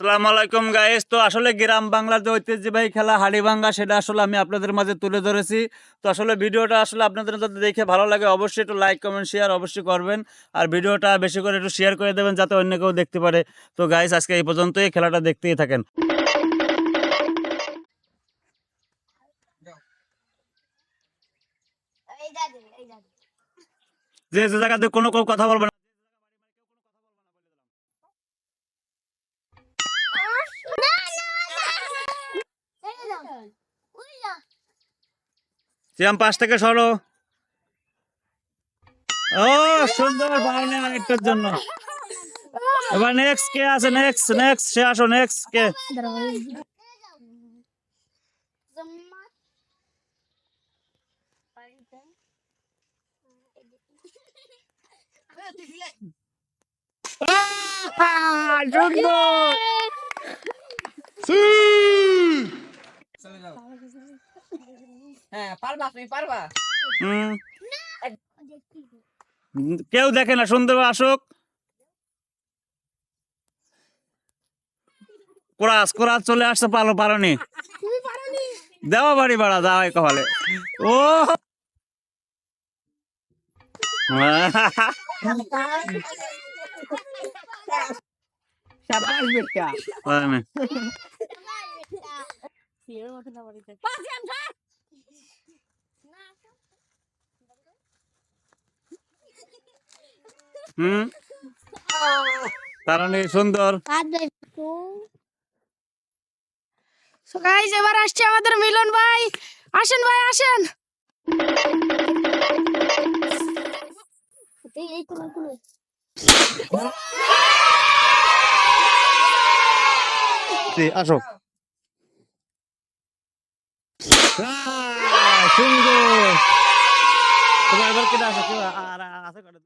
সালাম আলাইকুম গাইস তো আসলে গ্রাম বাংলার যে ঐতিহ্যবাহী খেলা হাড়িভাঙ্গা সেটা আসলে আমি আপনাদের মাঝে তুলে ধরেছি। তো আসলে ভিডিওটা আসলে আপনাদের যদি দেখে ভালো লাগে অবশ্যই একটু লাইক কমেন্ট শেয়ার অবশ্যই করবেন। আর ভিডিওটা বেশি করে একটু শেয়ার করে দেবেন যাতে অন্য কেউ দেখতে পারে। তো গাইস আজকে এই পর্যন্তই। খেলাটা দেখতেই থাকেন। যে যে। জায়গাতে কোনো কেউ কথা বলবে না সিয়াম পাশ থেকে সরো। ও সুন্দর বাউনে আরেকটার জন্য। এবার নেক্সট কে আছে? নেক্সট নেক্সট সে আসো নেক্সট কে। সুন্দর হ্যাঁ পারবা তুমি পারবা? হুম। কেউ দেখে না সুন্দর আসুক। কোরাস কোরাস চলে আসছে পালো পারনি। দেওয়া বাড়ি বাড়া দাও এই কপালে ও! সাবাস বেটা। হুম সুন্দর সো এবার আসছে আমাদের মিলন ভাই আসেন ভাই আসেন আসো সুন্দর এবার কেটে আসো কেউ আর আর আছে কটা?